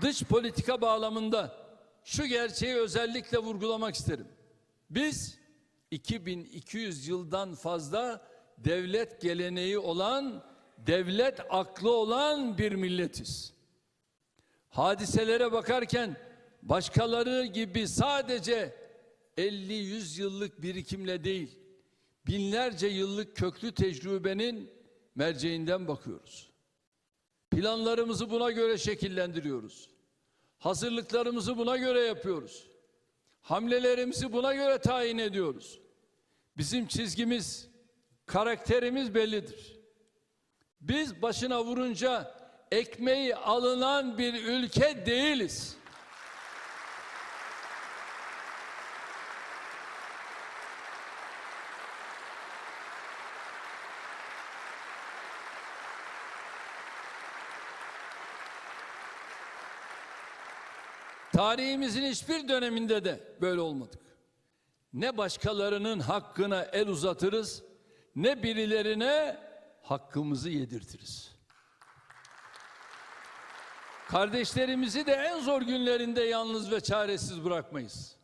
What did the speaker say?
Dış politika bağlamında şu gerçeği özellikle vurgulamak isterim. Biz 2200 yıldan fazla devlet geleneği olan, devlet aklı olan bir milletiz. Hadiselere bakarken başkaları gibi sadece 50-100 yıllık birikimle değil, binlerce yıllık köklü tecrübenin merceğinden bakıyoruz. Planlarımızı buna göre şekillendiriyoruz. Hazırlıklarımızı buna göre yapıyoruz. Hamlelerimizi buna göre tayin ediyoruz. Bizim çizgimiz, karakterimiz bellidir. Biz başına vurunca ekmeği alınan bir ülke değiliz. Tarihimizin hiçbir döneminde de böyle olmadık. Ne başkalarının hakkına el uzatırız, ne birilerine hakkımızı yedirtiriz. Kardeşlerimizi de en zor günlerinde yalnız ve çaresiz bırakmayız.